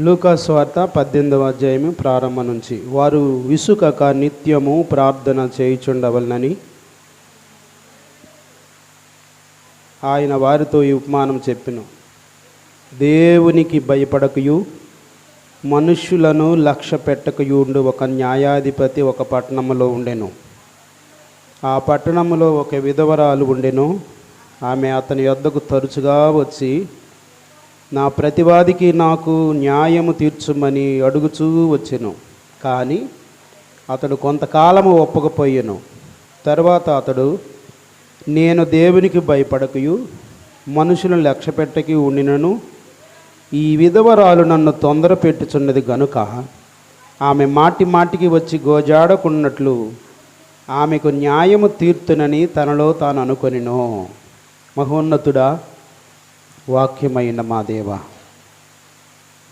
లూకాస్వార్త పద్దెనిమిదవ అధ్యాయము ప్రారంభం నుంచి. వారు విసుకక నిత్యము ప్రార్థన చేయుచుండవలనని ఆయన వారితో ఈ ఉపమానం చెప్పిన. దేవునికి భయపడకయు మనుష్యులను లక్ష్య పెట్టకయుండు ఒక న్యాయాధిపతి ఒక పట్టణములో ఉండెను. ఆ పట్టణములో ఒక విధవరాలు ఉండెను. ఆమె అతని యొద్దకు తరచుగా వచ్చి నా ప్రతివాదికి నాకు న్యాయము తీర్చుమని అడుగుచూ వచ్చెను. కానీ అతడు కొంతకాలము ఒప్పకపోయాను. తర్వాత అతడు నేను దేవునికి భయపడకయు మనుషులను లక్ష్య పెట్టకి ఉండినను. ఈ విధవరాలు నన్ను తొందర పెట్టుచున్నది గనుక ఆమె మాటి మాటికి వచ్చి గోజాడకున్నట్లు ఆమెకు న్యాయము తీర్తునని తనలో తాను అనుకొనిను మహోన్నతుడా వాక్యమైన మా దేవ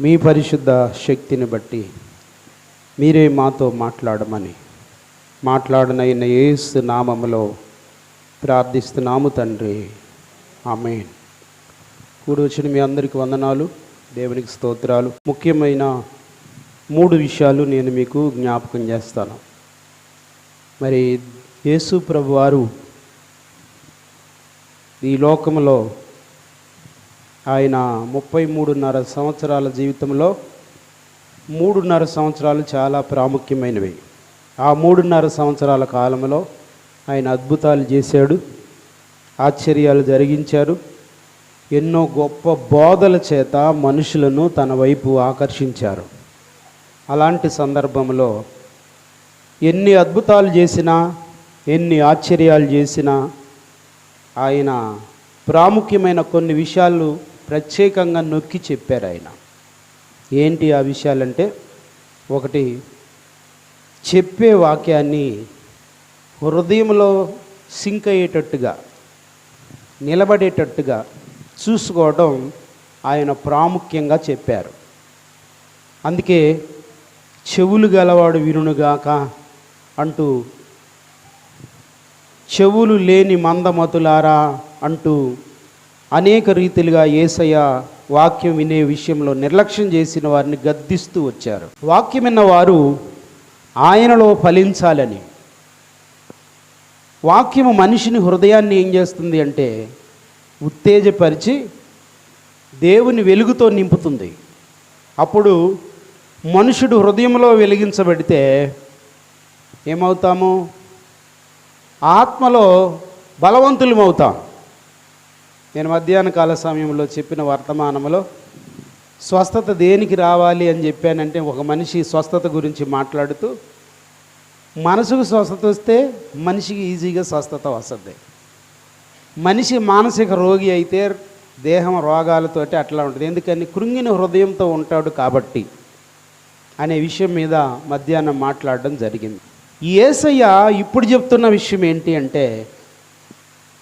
మీ పరిశుద్ధ శక్తిని బట్టి మీరే మాతో మాట్లాడమని మాట్లాడనైన యేసు నామములో ప్రార్థిస్తున్నాము తండ్రి. ఆమె కూడి వచ్చిన మీ అందరికి వందనాలు దేవునికి స్తోత్రాలు. ముఖ్యమైన మూడు విషయాలు నేను మీకు జ్ఞాపకం చేస్తాను. మరి యేసు ప్రభు వారు ఈ లోకంలో ఆయన ముప్పై మూడున్నర సంవత్సరాల జీవితంలో మూడున్నర సంవత్సరాలు చాలా ప్రాముఖ్యమైనవి. ఆ మూడున్నర సంవత్సరాల కాలంలో ఆయన అద్భుతాలు చేశాడు ఆశ్చర్యాలు జరిగించారు. ఎన్నో గొప్ప బోధల చేత మనుషులను తన వైపు ఆకర్షించారు. అలాంటి సందర్భంలో ఎన్ని అద్భుతాలు చేసినా ఎన్ని ఆశ్చర్యాలు చేసినా ఆయన ప్రాముఖ్యమైన కొన్ని విషయాలు ప్రత్యేకంగా నొక్కి చెప్పారు ఆయన. ఏంటి ఆ విషయాలంటే ఒకటి చెప్పే వాక్యాన్ని హృదయంలో సింక్ అయ్యేటట్టుగా నిలబడేటట్టుగా చూసుకోవడం ఆయన ప్రాముఖ్యంగా చెప్పారు. అందుకే చెవులు గలవాడు వినుగాక అంటూ చెవులు లేని మందమతులారా అంటూ అనేక రీతిలుగా ఏసయ్య వాక్యం వినే విషయంలో నిర్లక్ష్యం చేసిన వారిని గద్దిస్తూ వచ్చారు. వాక్యం విన్న వారు ఆయనలో ఫలించాలని. వాక్యము మనిషిని హృదయాన్ని ఏం చేస్తుంది అంటే ఉత్తేజపరిచి దేవుని వెలుగుతో నింపుతుంది. అప్పుడు మనుషుడు హృదయంలో వెలిగించబడితే ఏమవుతాము? ఆత్మలో బలవంతులమవుతాం. నేను మధ్యాహ్న కాల సమయంలో చెప్పిన వర్తమానంలో స్వస్థత దేనికి రావాలి అని చెప్పానంటే ఒక మనిషి స్వస్థత గురించి మాట్లాడుతూ మనసుకు స్వస్థత వస్తే మనిషికి ఈజీగా స్వస్థత వస్తుంది. మనిషి మానసిక రోగి అయితే దేహం రోగాలతోటి అట్లా ఉంటుంది. ఎందుకని? కృంగిన హృదయంతో ఉంటాడు కాబట్టి అనే విషయం మీద మధ్యాహ్నం మాట్లాడడం జరిగింది. ఏసయ్య యేసయ్య ఇప్పుడు చెప్తున్న విషయం ఏంటి అంటే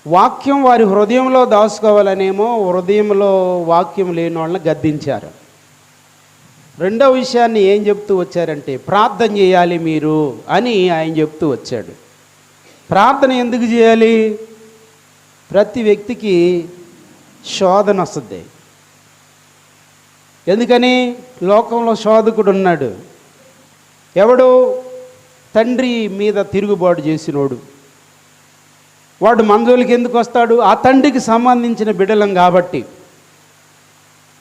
వాక్యం వారి హృదయంలో దాచుకోవాలనేమో హృదయంలో వాక్యం లేని వాళ్ళని గద్దించారు. రెండవ విషయాన్ని ఏం చెప్తూ వచ్చారంటే ప్రార్థన చేయాలి మీరు అని ఆయన చెప్తూ వచ్చాడు. ప్రార్థన ఎందుకు చేయాలి? ప్రతి వ్యక్తికి శోధన వస్తుంది. ఎందుకని? లోకంలో శోధకుడు ఉన్నాడు. ఎవడు? తండ్రి మీద తిరుగుబాటు చేసినోడు. వాడు మందులకి ఎందుకు వస్తాడు? ఆ తండ్రికి సంబంధించిన బిడలం కాబట్టి.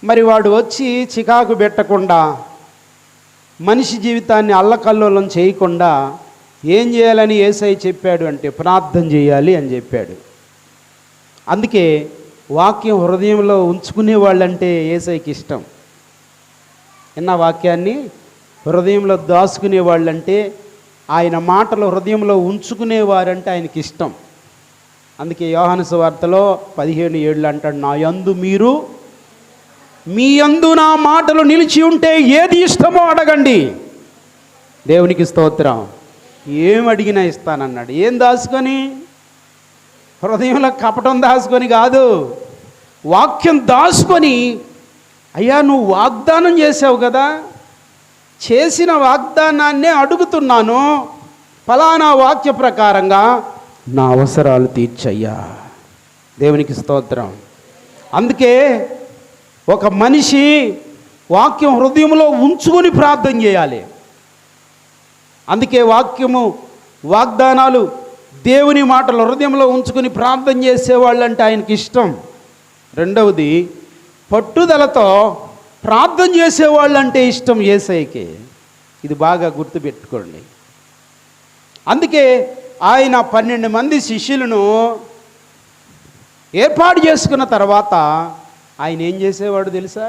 మరి వాడు వచ్చి చికాకు పెట్టకుండా మనిషి జీవితాన్ని అల్లకల్లోలం చేయకుండా ఏం చేయాలని ఏసై చెప్పాడు అంటే ప్రార్థన చేయాలి అని చెప్పాడు. అందుకే వాక్యం హృదయంలో ఉంచుకునే వాళ్ళంటే ఏసైకి ఇష్టం. విన్న వాక్యాన్ని? హృదయంలో దాచుకునే వాళ్ళంటే ఆయన మాటలు హృదయంలో ఉంచుకునేవారంటే ఆయనకి ఇష్టం. అందుకే యోహాను వార్తలో పదిహేను ఏళ్ళు అంటాడు నా యందు మీరు మీ యందు నా మాటలు నిలిచి ఉంటే ఏది ఇష్టమో అడగండి. దేవునికి స్తోత్రం. ఏం అడిగినా ఇస్తానన్నాడు. ఏం దాచుకొని? హృదయంలో కపటం దాచుకొని కాదు. వాక్యం దాచుకొని అయ్యా నువ్వు వాగ్దానం చేసావు కదా. చేసిన వాగ్దానాన్నే అడుగుతున్నాను. ఫలానా వాక్య ప్రకారంగా నా అవసరాలు తీర్చయ్యా. దేవునికి స్తోత్రం. అందుకే ఒక మనిషి వాక్యం హృదయంలో ఉంచుకొని ప్రార్థన చేయాలి. అందుకే వాక్యము వాగ్దానాలు దేవుని మాటలు హృదయంలో ఉంచుకొని ప్రార్థన చేసేవాళ్ళంటే ఆయనకి ఇష్టం. రెండవది పట్టుదలతో ప్రార్థన చేసేవాళ్ళంటే ఇష్టం ఏసైకి. ఇది బాగా గుర్తుపెట్టుకోండి. అందుకే ఆయన పన్నెండు మంది శిష్యులను ఏర్పాటు చేసుకున్న తర్వాత ఆయన ఏం చేసేవాడు తెలుసా?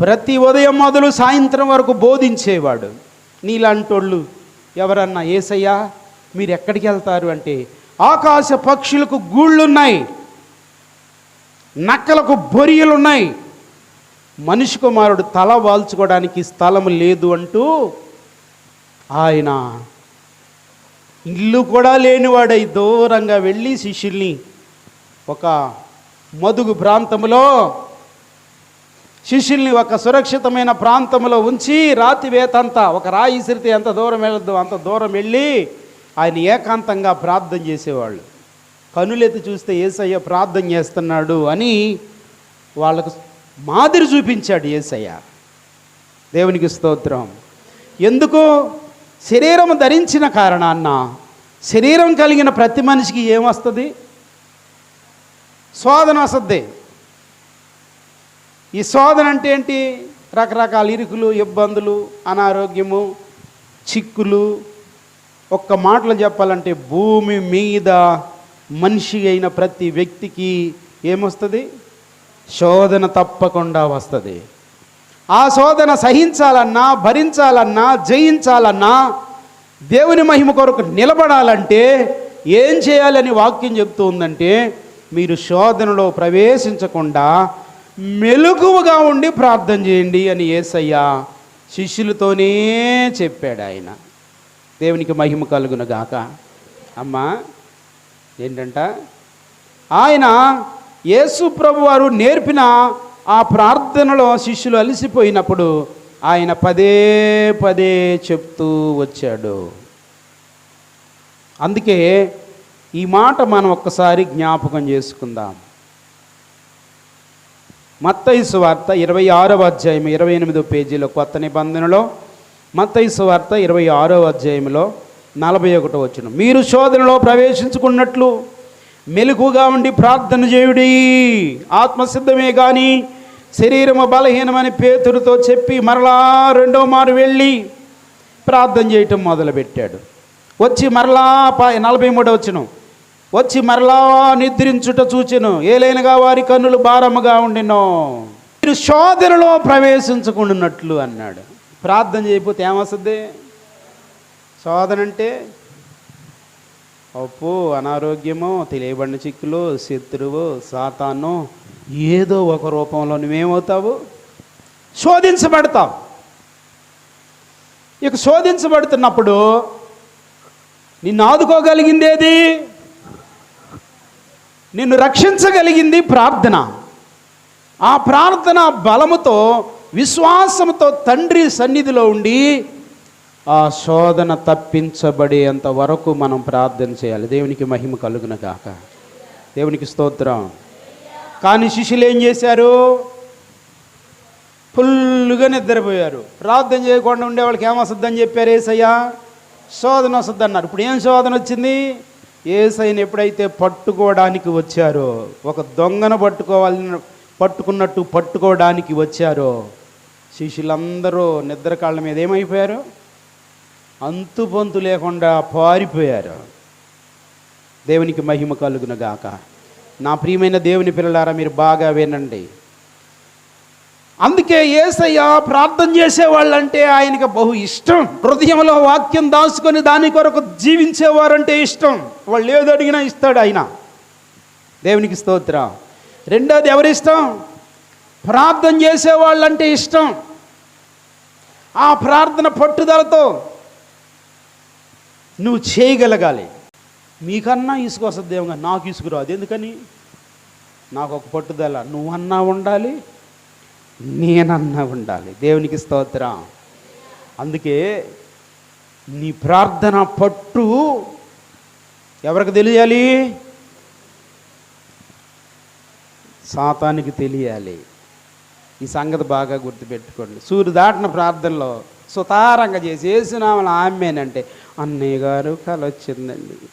ప్రతి ఉదయం మొదలు సాయంత్రం వరకు బోధించేవాడు. నీలాంటోళ్ళు ఎవరన్నా ఏసయ్యా మీరు ఎక్కడికి వెళ్తారు? అంటే ఆకాశ పక్షులకు గూళ్ళున్నాయి నక్కలకు బొరియలున్నాయి మనిషి కుమారుడు తల వాల్చుకోవడానికి స్థలం లేదు అంటూ ఆయన ఇల్లు కూడా లేనివాడై దూరంగా వెళ్ళి శిష్యుల్ని ఒక మదుగు ప్రాంతంలో శిష్యుల్ని ఒక సురక్షితమైన ప్రాంతంలో ఉంచి రాతి వేతంతా ఒక రాయి ఇసిరితే ఎంత దూరం వెళ్ళద్దు అంత దూరం వెళ్ళి ఆయన ఏకాంతంగా ప్రార్థన చేసేవాళ్ళు. కనులెత్తి చూస్తే ఏసయ్య ప్రార్థన చేస్తున్నాడు అని వాళ్ళకు మాదిరి చూపించాడు ఏసయ్య. దేవునికి స్తోత్రం. ఎందుకు? శరీరం ధరించిన కారణాన్న శరీరం కలిగిన ప్రతి మనిషికి ఏమొస్తుంది? శోధన వస్తుంది. ఈ శోధన అంటే ఏంటి? రకరకాల ఇరుకులు ఇబ్బందులు అనారోగ్యము చిక్కులు. ఒక్క మాటలు చెప్పాలంటే భూమి మీద మనిషి అయిన ప్రతి వ్యక్తికి ఏమొస్తుంది? శోధన తప్పకుండా వస్తుంది. ఆ శోధన సహించాలన్నా భరించాలన్నా జయించాలన్నా దేవుని మహిమ కొరకు నిలబడాలంటే ఏం చేయాలని వాక్యం చెప్తూ ఉందంటే మీరు శోధనలో ప్రవేశించకుండా మెలకువగా ఉండి ప్రార్థన చేయండి అని ఏసయ్య శిష్యులతోనే చెప్పాడు ఆయన. దేవునికి మహిమ కలుగును గాక. అమ్మా ఏంటంట? ఆయన యేసు ప్రభు వారు నేర్పిన ఆ ప్రార్థనలో శిష్యులు అలసిపోయినప్పుడు ఆయన పదే పదే చెప్తూ వచ్చాడు. అందుకే ఈ మాట మనం ఒక్కసారి జ్ఞాపకం చేసుకుందాం. మత్తైసు వార్త ఇరవై ఆరవ అధ్యాయం ఇరవై ఎనిమిదో పేజీలో కొత్త నిబంధనలో మత్తైసు వార్త ఇరవై ఆరవ అధ్యాయంలో నలభై ఒకటో వచ్చిన మీరు శోధనలో ప్రవేశించుకున్నట్లు మెలకుగా ఉండి ప్రార్థన చేయుడి ఆత్మసిద్ధమే కానీ శరీరము బలహీనమని పేతురుతో చెప్పి మరలా రెండో మారు వెళ్ళి ప్రార్థన చేయటం మొదలుపెట్టాడు. వచ్చి మరలా ప- నలభై మూడో వచ్చిన వచ్చి మరలా నిద్రించుట చూచెను. ఏలైనగా వారి కన్నులు భారముగా ఉండినో. మీరు శోధనలో ప్రవేశించకుండాన్నట్లు అన్నాడు. ప్రార్థన చేయకపోతే ఏమొస్తుంది? శోధన అంటే అప్పు అనారోగ్యము తెలియబడిన చిక్కులు శత్రువు సాతాను ఏదో ఒక రూపంలో నువ్వేమవుతావు? శోధించబడతావు. ఇక శోధించబడుతున్నప్పుడు నిన్ను ఆదుకోగలిగింది ఏది నిన్ను రక్షించగలిగింది ప్రార్థన. ఆ ప్రార్థన బలముతో విశ్వాసముతో తండ్రి సన్నిధిలో ఉండి ఆ శోధన తప్పించబడేంత వరకు మనం ప్రార్థన చేయాలి. దేవునికి మహిమ కలుగునగాక. దేవునికి స్తోత్రం. కానీ శిష్యులు ఏం చేశారు? ఫుల్గా నిద్రపోయారు. ప్రార్థన చేయకుండా ఉండే వాళ్ళకి ఏమొస్తుందని చెప్పారు ఏసయ్యా? శోధన వస్తుంది అన్నారు. ఇప్పుడు ఏం శోధన వచ్చింది? ఏసైని ఎప్పుడైతే పట్టుకోవడానికి వచ్చారో ఒక దొంగను పట్టుకోవాలని పట్టుకున్నట్టు పట్టుకోవడానికి వచ్చారో శిష్యులందరూ నిద్ర కాళ్ళ మీద ఏమైపోయారు? అంతుపొంతు లేకుండా పారిపోయారు. దేవునికి మహిమ కలుగునగాక. నా ప్రియమైన దేవుని పిల్లలారా మీరు బాగా వినండి. అందుకే ఏసయ్య ప్రార్థన చేసేవాళ్ళంటే ఆయనకి బహు ఇష్టం. హృదయంలో వాక్యం దాచుకొని దాని కొరకు జీవించేవారంటే ఇష్టం. వాళ్ళు ఏది అడిగినా ఇస్తాడు ఆయన. దేవునికి స్తోత్రం. రెండోది ఎవరిష్టం? ప్రార్థన చేసేవాళ్ళంటే ఇష్టం. ఆ ప్రార్థన పట్టుదలతో నువ్వు చేయగలగాలి. మీకన్నా ఇసుక వస్తుంది ఏమో నాకు ఇసుకురాదు ఎందుకని? నాకు ఒక పట్టుదల. నువ్వన్నా ఉండాలి నేనన్నా ఉండాలి. దేవునికి స్తోత్రం. అందుకే నీ ప్రార్థన పట్టు ఎవరికి తెలియాలి? సాతానికి తెలియాలి. ఈ సంగతి బాగా గుర్తుపెట్టుకోండి. సూర్యు దాటిన ప్రార్థనలో సుతారంగా చేసి వేసినామని ఆమెనంటే అన్నయ్య గారు కలొచ్చిందండి.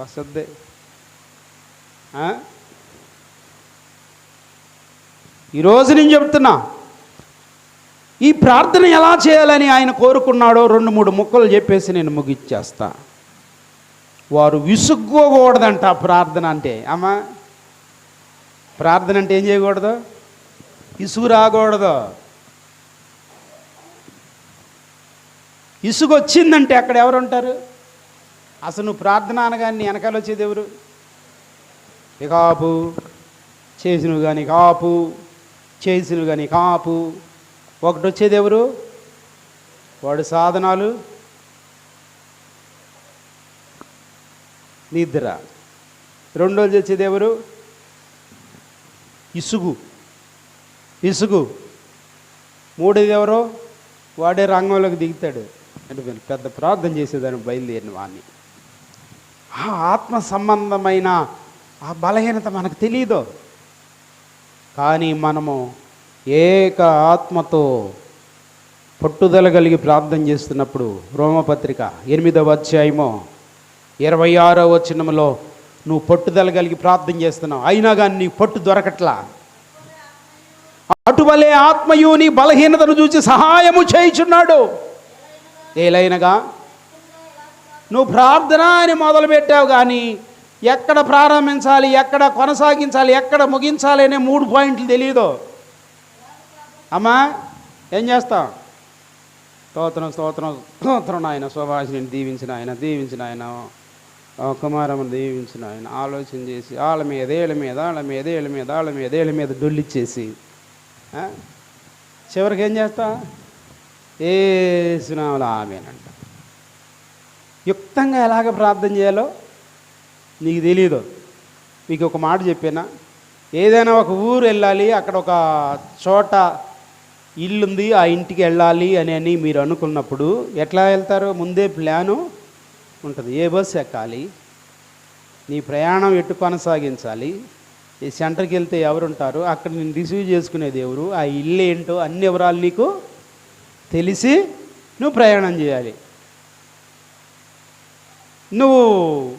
వస్తుంది ఈరోజు నేను చెప్తున్నా ఈ ప్రార్థన ఎలా చేయాలని ఆయన కోరుకున్నాడో రెండు మూడు ముక్కలు చెప్పేసి నేను ముగిచ్చేస్తా. వారు విసుక్కోకూడదంట ప్రార్థన అంటే. అమ్మా ప్రార్థన అంటే ఏం చేయకూడదు? ఇసుగు రాకూడదు ఇసుగు వచ్చిందంటే అక్కడ ఎవరు ఉంటారు అసలు నువ్వు ప్రార్థన అనగానే వెనకాల వచ్చేది ఎవరు? ఇక ఆపు చేసినవి కానీ కాపు చేసినవి కానీ కాపు. ఒకటి వచ్చేది ఎవరు? వాడు సాధనాలు నిద్ర. రెండోది వచ్చేది ఎవరు? ఇసుగు. ఇసుగు. మూడోది ఎవరో? వాడే రంగంలోకి దిగుతాడు. అంటే పెద్ద ప్రార్థన చేసేదాన్ని బయలుదేరిన వాడిని ఆ ఆత్మ సంబంధమైన ఆ బలహీనత మనకు తెలియదు కానీ మనము ఏక ఆత్మతో పట్టుదల కలిగి ప్రార్థన చేస్తున్నప్పుడు రోమపత్రిక ఎనిమిదవ అధ్యాయము ఇరవై ఆరో వచ్చినములో నువ్వు పట్టుదల కలిగి ప్రార్థన చేస్తున్నావు. అయినా కానీ నీ పట్టు దొరకట్లా. అటువలే ఆత్మయు నీ బలహీనతను చూసి సహాయము చేయుచున్నాడు. ఏలైనగా నువ్వు ప్రార్థన అని మొదలుపెట్టావు కానీ ఎక్కడ ప్రారంభించాలి ఎక్కడ కొనసాగించాలి ఎక్కడ ముగించాలి అనే మూడు పాయింట్లు తెలియదు అమ్మా ఏం చేస్తాం? స్తోత్రం స్తోత్రం స్తోత్రం ఆయన స్వభాషని దీవించిన ఆయన దీవించిన ఆయన ఆ కుమారమ్మను దీవించిన ఆయన ఆలోచన చేసి వాళ్ళ మీద ఏళ్ళ మీద వాళ్ళ మీద ఏళ్ళ మీద వాళ్ళ మీద ఏళ్ళ మీద డొల్లిచ్చేసి చివరికి ఏం చేస్తా? ఏ సునామల ఆమెనంట. యుక్తంగా ఎలాగ ప్రార్థన చేయాలో నీకు తెలియదు మీకు ఒక మాట చెప్పానా. ఏదైనా ఒక ఊరు వెళ్ళాలి అక్కడ ఒక చోట ఇల్లుంది ఆ ఇంటికి వెళ్ళాలి అని అని మీరు అనుకున్నప్పుడు ఎట్లా వెళ్తారో? ముందే ప్లాను ఉంటుంది. ఏ బస్సు ఎక్కాలి? నీ ప్రయాణం ఎటు కొనసాగించాలి? ఈ సెంటర్కి వెళ్తే ఎవరుంటారు? అక్కడ నేను రిసీవ్ చేసుకునేది ఎవరు ఆ ఇల్లు ఏంటో అన్ని వివరాలు నీకు తెలిసి నువ్వు ప్రయాణం చేయాలి. నువ్వు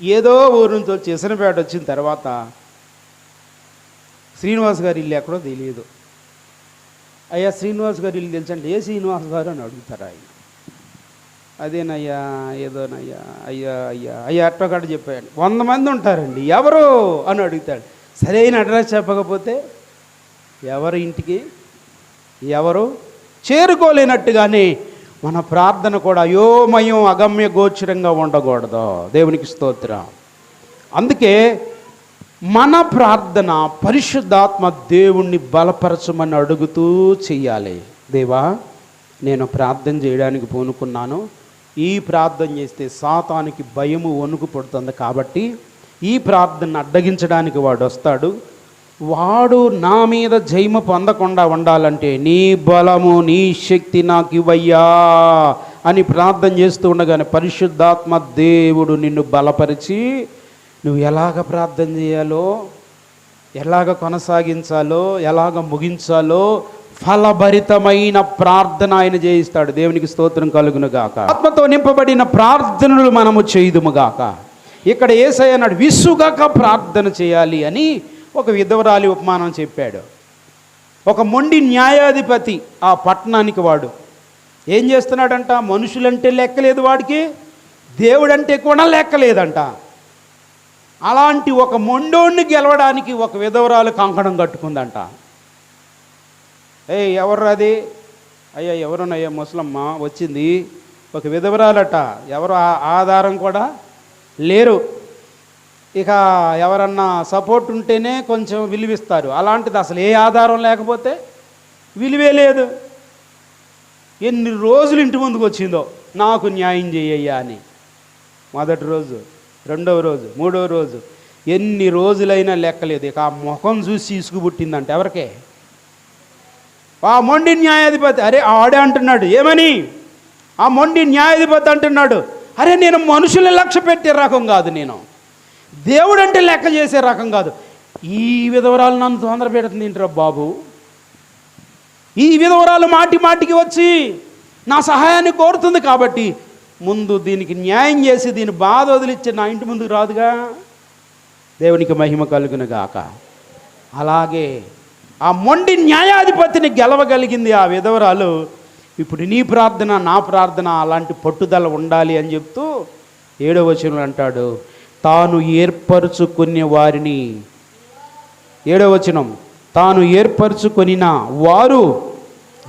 ఏదో ఊరు నుంచి వచ్చి ఇసనపేట వచ్చిన తర్వాత శ్రీనివాస్ గారి ఇల్లు ఎక్కడో తెలియదు. అయ్యా శ్రీనివాస్ గారి ఇల్లు తెలుసంటే ఏ శ్రీనివాస్ గారు అని అడుగుతారు ఆయన. అదేనయ్యా ఏదోనయ్యా అయ్యా అయ్యా అయ్యా అట్టొకటి చెప్పాడు. వంద మంది ఉంటారండి. ఎవరు? అని అడుగుతాడు. సరైన అడ్రస్ చెప్పకపోతే ఎవరి ఇంటికి? ఎవరు? చేరుకోలేనట్టుగానే మన ప్రార్థన కూడా అయోమయం అగమ్య గోచరంగా ఉండకూడదు. దేవునికి స్తోత్రం. అందుకే మన ప్రార్థన పరిశుద్ధాత్మ దేవుణ్ణి బలపరచమని అడుగుతూ చెయ్యాలి. దేవా నేను ప్రార్థన చేయడానికి పూనుకున్నాను. ఈ ప్రార్థన చేస్తే సాతానికి భయము వణుకు పడుతుంది కాబట్టి ఈ ప్రార్థన అడ్డగించడానికి వాడు వస్తాడు. వాడు నా మీద జైమ పొందకుండా ఉండాలంటే నీ బలము నీ శక్తి నాకు ఇవ్వయ్యా అని ప్రార్థన చేస్తూ ఉండగానే పరిశుద్ధాత్మ దేవుడు నిన్ను బలపరిచి నువ్వు ఎలాగ ప్రార్థన చేయాలో ఎలాగ కొనసాగించాలో ఎలాగ ముగించాలో ఫలభరితమైన ప్రార్థన ఆయన చేయిస్తాడు. దేవునికి స్తోత్రం కలుగును గాక ఆత్మతో నింపబడిన ప్రార్థనలు మనము చేయుదుము గాక. ఇక్కడ ఏసై అన్నాడు విసుగాక ప్రార్థన చేయాలి అని ఒక విధవరాలి ఉపమానం చెప్పాడు. ఒక మొండి న్యాయాధిపతి ఆ పట్టణానికి వాడు ఏం చేస్తున్నాడంట? మనుషులంటే లెక్కలేదు వాడికి దేవుడంటే కూడా లెక్కలేదంట. అలాంటి ఒక మొండోడిని గెలవడానికి ఒక విధవరాలు కంకణం కట్టుకుందంట. ఏ ఎవరు అది? అయ్యా ఎవరునయ్యా ముసలమ్మ వచ్చింది. ఒక విధవరాలట. ఎవరు ఆ- ఆధారం కూడా లేరు. ఇక ఎవరన్నా సపోర్ట్ ఉంటేనే కొంచెం విలువిస్తారు. అలాంటిది అసలు ఏ ఆధారం లేకపోతే విలువే లేదు. ఎన్ని రోజులు ఇంటి ముందుకు వచ్చిందో నాకు న్యాయం చేయ్యా అని. మొదటి రోజు రెండవ రోజు మూడవ రోజు ఎన్ని రోజులైనా లెక్కలేదు. ఇక ఆ ముఖం చూసి ఇసుగు పుట్టిందంట ఎవరికే? ఆ మొండి న్యాయాధిపతి అరే ఆడే అంటున్నాడు ఏమని? ఆ మొండి న్యాయాధిపతి అంటున్నాడు అరే నేను మనుషుల్ని లక్ష్య పెట్టే రకం కాదు నేను. దేవుడు అంటే లెక్క చేసే రకం కాదు. ఈ విధవరాలు నన్ను తొందర పెడుతుంది ఏంట్రా బాబు? ఈ విధవరాలు మాటి మాటికి వచ్చి నా సహాయాన్ని కోరుతుంది కాబట్టి ముందు దీనికి న్యాయం చేసి దీని బాధ వదిలిచ్చి నా ఇంటి ముందుకు రాదుగా. దేవునికి మహిమ కలుగును గాక. అలాగే ఆ మొండి న్యాయాధిపతిని గెలవగలిగింది ఆ విధవరాలు. ఇప్పుడు నీ ప్రార్థన నా ప్రార్థన అలాంటి పట్టుదల ఉండాలి అని చెప్తూ ఏడవ వచనంలో అంటాడు తాను ఏర్పరచుకునే వారిని. ఏడవచనం తాను ఏర్పరచుకొనిన వారు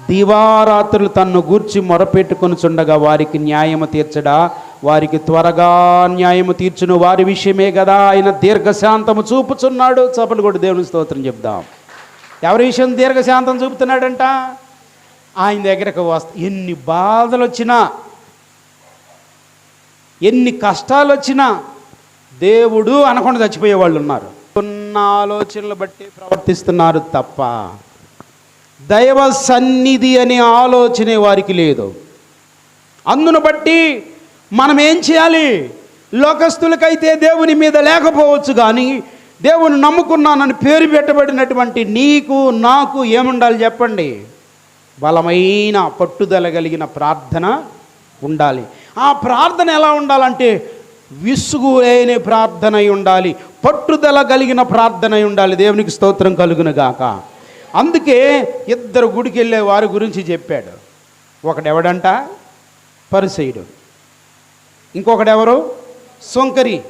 దివారాత్రులు తన్ను గూర్చి మొరపెట్టుకొనుచుండగా వారికి న్యాయము తీర్చడా. వారికి త్వరగా న్యాయము తీర్చును. వారి విషయమే కదా ఆయన దీర్ఘశాంతము చూపుచున్నాడు. చపలు కూడా దేవుని స్తోత్రం చెప్దాం. ఎవరి విషయం దీర్ఘశాంతం చూపుతున్నాడంట? ఆయన దగ్గరకు వస్తా ఎన్ని బాధలు వచ్చినా ఎన్ని కష్టాలు వచ్చినా దేవుడు అనకుండా చచ్చిపోయే వాళ్ళు ఉన్నారు. ఉన్న ఆలోచనలు బట్టి ప్రవర్తిస్తున్నారు తప్ప దైవ సన్నిధి అనే ఆలోచనే వారికి లేదు. అందును బట్టి మనం ఏం చేయాలి? లోకస్తులకైతే దేవుని మీద లేకపోవచ్చు కానీ దేవుని నమ్ముకున్నానని పేరు పెట్టబడినటువంటి నీకు నాకు ఏముండాలి చెప్పండి? బలమైన పట్టుదల కలిగిన ప్రార్థన ఉండాలి. ఆ ప్రార్థన ఎలా ఉండాలంటే విసుగులేని ప్రార్థన ఉండాలి పట్టుదల కలిగిన ప్రార్థన అయి ఉండాలి. దేవునికి స్తోత్రం కలుగునగాక. అందుకే ఇద్దరు గుడికి వెళ్ళే వారి గురించి చెప్పాడు. ఒకడెవడంట? పరిసయుడు. ఇంకొకడెవరు? సొంకరి.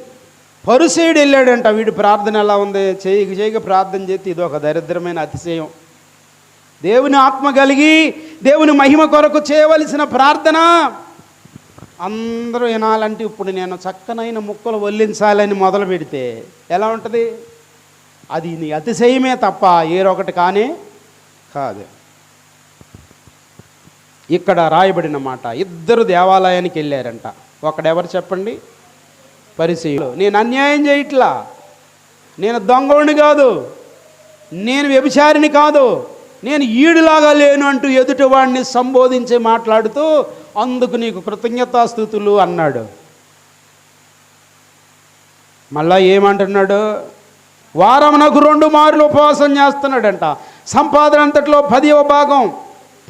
పరుసేయుడు వెళ్ళాడంట వీడి ప్రార్థన ఎలా ఉంది? చేయక చేయక ప్రార్థన చేస్తే ఇది ఒక దరిద్రమైన అతిశయం. దేవుని ఆత్మ కలిగి దేవుని మహిమ కొరకు చేయవలసిన ప్రార్థన. అందరూ వినాలంటే ఇప్పుడు నేను చక్కనైన ముక్కలు వల్లించాలని మొదలు పెడితే ఎలా ఉంటుంది? అది నీ అతిశయమే తప్ప ఏరొకటి కానే కాదు. ఇక్కడ రాయబడిన మాట ఇద్దరు దేవాలయానికి వెళ్ళారంట. ఒకడెవరు చెప్పండి? పరిచయులు నేను అన్యాయం చేయట్లా? నేను దొంగవుని కాదు. నేను వ్యభిచారిని కాదు. నేను ఈడులాగా లేను అంటూ ఎదుటివాడిని సంబోధించి మాట్లాడుతూ అందుకు నీకు కృతజ్ఞతాస్థుతులు అన్నాడు. మళ్ళా ఏమంటున్నాడు? వారం నాకు రెండు మార్లు ఉపవాసం చేస్తున్నాడంట. సంపాదన అంతట్లో పదివ భాగం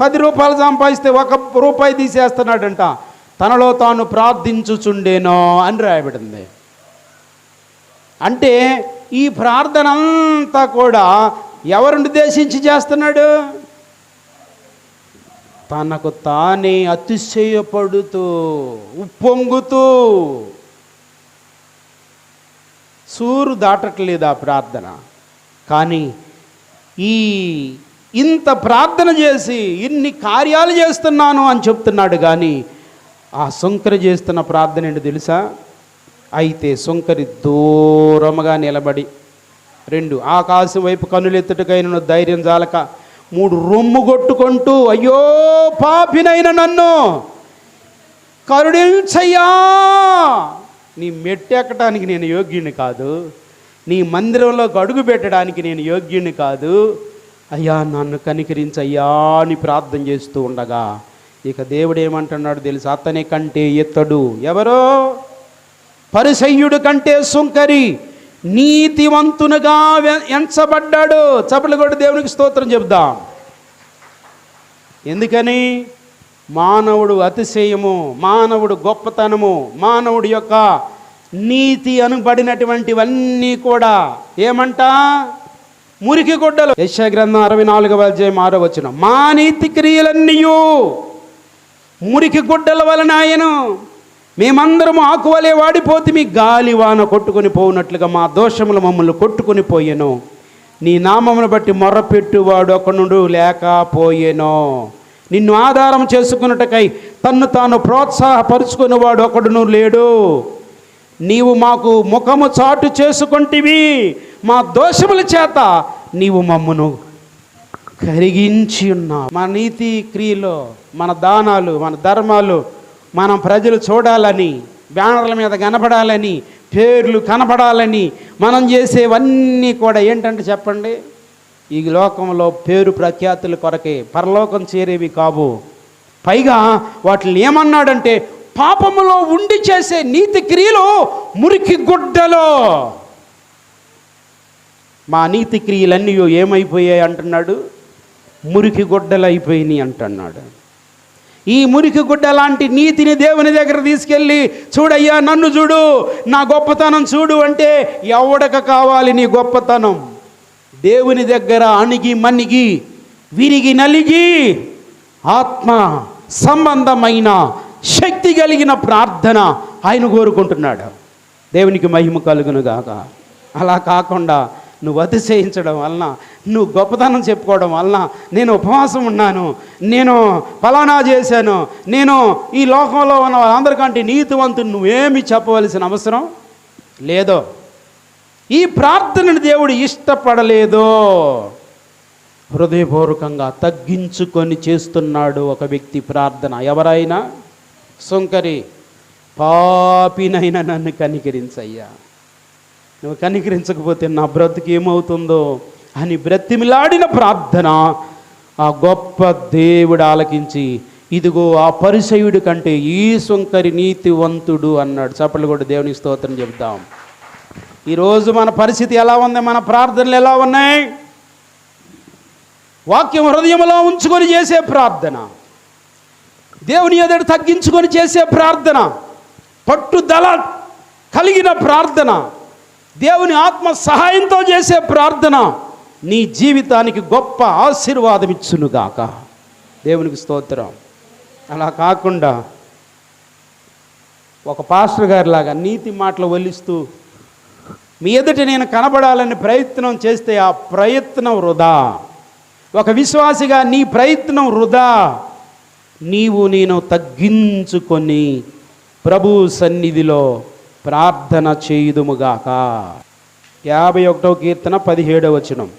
పది రూపాయలు సంపాదిస్తే ఒక రూపాయి తీసేస్తున్నాడంట. తనలో తాను ప్రార్థించుచుండేనో అని రాయబడింది. అంటే ఈ ప్రార్థన అంతా కూడా ఎవరిని ఉద్దేశించి చేస్తున్నాడు? తనకు తానే అతిశయపడుతూ ఉప్పొంగుతూ సూరు దాటట్లేదు ఆ ప్రార్థన. కానీ ఈ ఇంత ప్రార్థన చేసి ఇన్ని కార్యాలు చేస్తున్నాను అని చెప్తున్నాడు కానీ ఆ శంకరి చేస్తున్న ప్రార్థన ఏంటి తెలుసా? అయితే శంకరి దూరముగా నిలబడి రెండు ఆకాశం వైపు కనులెత్తుటకైన ధైర్యం జాలక మూడు రొమ్ము కొట్టుకుంటూ అయ్యో పాపినైన నన్ను! కరుణించయ్యా! నీ మెట్టెక్కడానికి నేను యోగ్యుని కాదు. నీ మందిరంలోకి అడుగు పెట్టడానికి నేను యోగ్యుని కాదు. అయ్యా నన్ను కనికరించయ్యా అని ప్రార్థన చేస్తూ ఉండగా ఇక దేవుడు ఏమంటున్నాడు తెలుసు? అతని కంటే ఎత్తడు ఎవరో? పరిసయ్యుడు కంటే సుంకరి నీతివంతునుగా ఎంచబడ్డాడు. చప్పలు కొట్టి దేవునికి స్తోత్రం చెప్దాం ఎందుకని? మానవుడు అతిశయము మానవుడు గొప్పతనము మానవుడి యొక్క నీతి అనుబడినటువంటివన్నీ కూడా ఏమంట? మురికి గుడ్డలు. యశ గ్రంథం అరవై నాలుగవ అధ్యాయం ఆరో వచ్చిన మా నీతి క్రియలన్నీయు మురికి గుడ్డల వలన ఆయను మేమందరం ఆకువలే వాడిపోతే మీ గాలి వాన కొట్టుకొని పోవునట్లుగా మా దోషములు మమ్మల్ని కొట్టుకొని పోయెను. నీ నామమును బట్టి మొర్రపెట్టువాడు ఒకనుడు లేకపోయేనో. నిన్ను ఆధారం చేసుకున్నటకై తన్ను తాను ప్రోత్సాహపరుచుకునేవాడు ఒకడును లేడు. నీవు మాకు ముఖము చాటు చేసుకుంటివి. మా దోషముల చేత నీవు మమ్మను కరిగించి ఉన్నావు. మన నీతి క్రియలో మన దానాలు మన ధర్మాలు మనం ప్రజలు చూడాలని బ్యానర్ల మీద కనపడాలని పేర్లు కనపడాలని మనం చేసేవన్నీ కూడా ఏంటంటే చెప్పండి? ఈ లోకంలో పేరు ప్రఖ్యాతుల కొరకే పరలోకం చేరేవి కావు. పైగా వాటిని ఏమన్నాడంటే పాపములో ఉండి చేసే నీతి క్రియలు మురికి గుడ్డలో. మా నీతి క్రియలన్నీ ఏమైపోయాయి అంటున్నాడు? మురికి గుడ్డలు అయిపోయినాయి అంటున్నాడు. ఈ మురికి గుడ్డ లాంటి నీతిని దేవుని దగ్గర తీసుకెళ్ళి చూడయ్యా నన్ను చూడు నా గొప్పతనం చూడు అంటే ఎవడక కావాలి నీ గొప్పతనం? దేవుని దగ్గర అణిగి మణిగి విరిగి నలిగి ఆత్మ సంబంధమైన శక్తి కలిగిన ప్రార్థన ఆయన కోరుకుంటున్నాడు. దేవునికి మహిమ కలుగునుగాక అలా కాకుండా నువ్వు అతిశయించడం వలన నువ్వు గొప్పతనం చెప్పుకోవడం వలన నేను ఉపవాసం ఉన్నాను నేను ఫలానా చేశాను నేను ఈ లోకంలో ఉన్న వాళ్ళందరికంటే నీతివంతుని నువ్వేమి చెప్పవలసిన అవసరం లేదో. ఈ ప్రార్థనని దేవుడు ఇష్టపడలేదో. హృదయపూర్వకంగా తగ్గించుకొని చేస్తున్నాడు ఒక వ్యక్తి ప్రార్థన. ఎవరైనా? సుంకరి. పాపినైనా నన్ను కనికరించయ్యా. నువ్వు కనికరించకపోతే నా బ్రతుకు ఏమవుతుందో? అని బ్రతిమిలాడిన ప్రార్థన ఆ గొప్ప దేవుడు ఆలకించి ఇదిగో ఆ పరిసయుడి కంటే ఈ సుంకరి నీతివంతుడు అన్నాడు. చప్పట్లు కూడా దేవుని స్తోత్రం చెబుతాం. ఈరోజు మన పరిస్థితి ఎలా ఉంది? మన ప్రార్థనలు ఎలా ఉన్నాయి? వాక్యం హృదయంలో ఉంచుకొని చేసే ప్రార్థన దేవుని ఎదుట తగ్గించుకొని చేసే ప్రార్థన పట్టుదల కలిగిన ప్రార్థన దేవుని ఆత్మ సహాయంతో చేసే ప్రార్థన నీ జీవితానికి గొప్ప ఆశీర్వాదం ఇచ్చునుగాక. దేవునికి స్తోత్రం. అలా కాకుండా ఒక పాస్టర్ గారిలాగా నీతి మాటలు వల్లిస్తూ మీ ఎదుట నేను కనబడాలని ప్రయత్నం చేస్తే ఆ ప్రయత్నం వృధా. ఒక విశ్వాసిగా నీ ప్రయత్నం వృధా. నీవు నేను తగ్గించుకొని ప్రభు సన్నిధిలో ప్రార్థన చేయుదుముగాక. యాభై ఒకటో కీర్తన పదిహేడవ వచనం.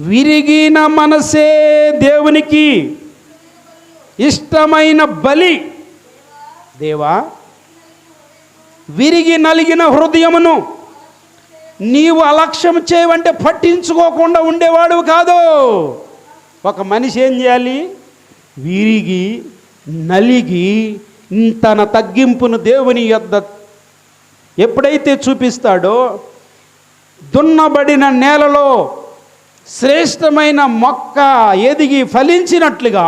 విరిగిన మనసే దేవునికి ఇష్టమైన బలి. దేవా విరిగి నలిగిన హృదయమును నీవు అలక్ష్యం చేయవంటే పట్టించుకోకుండా ఉండేవాడు కాదు. ఒక మనిషి ఏం చేయాలి? విరిగి నలిగి తన తగ్గింపును దేవుని యొద్ద ఎప్పుడైతే చూపిస్తాడో దున్నబడిన నేలలో శ్రేష్టమైన మొక్క ఎదిగి ఫలించినట్లుగా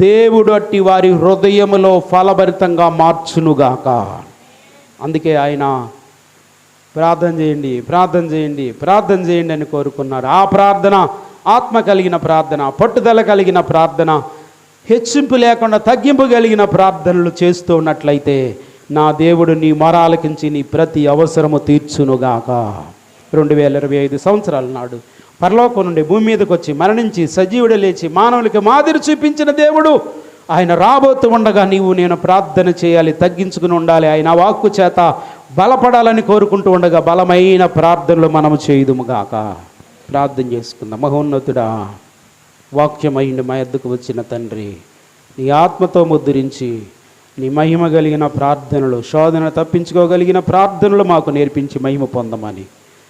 దేవుడు అట్టి వారి హృదయములో ఫలభరితంగా మార్చునుగాక. అందుకే ఆయన ప్రార్థన చేయండి ప్రార్థన చేయండి ప్రార్థన చేయండి అని కోరుకున్నారు. ఆ ప్రార్థన ఆత్మ కలిగిన ప్రార్థన పట్టుదల కలిగిన ప్రార్థన హెచ్చింపు లేకుండా తగ్గింపు కలిగిన ప్రార్థనలు చేస్తూ ఉన్నట్లయితే నా దేవుడు నీ మొరాలకించి నీ ప్రతి అవసరము తీర్చునుగాక. రెండు వేల ఇరవై ఐదు సంవత్సరాల నాడు పరలోకం నుండి భూమి మీదకి వచ్చి మరణించి సజీవుడు లేచి మానవులకి మాదిరి చూపించిన దేవుడు. ఆయన రాబోతు ఉండగా నీవు నేను ప్రార్థన చేయాలి తగ్గించుకుని ఉండాలి. ఆయన వాక్కు చేత బలపడాలని కోరుకుంటూ ఉండగా బలమైన ప్రార్థనలు మనము చేయుదుముగాక ప్రార్థన చేసుకుందాం. మహోన్నతుడా వాక్యమైండి మా ఎద్దుకు వచ్చిన తండ్రి నీ ఆత్మతో ముద్రించి నీ మహిమ కలిగిన ప్రార్థనలు శోధన తప్పించుకోగలిగిన ప్రార్థనలు మాకు నేర్పించి మహిమ పొందమని.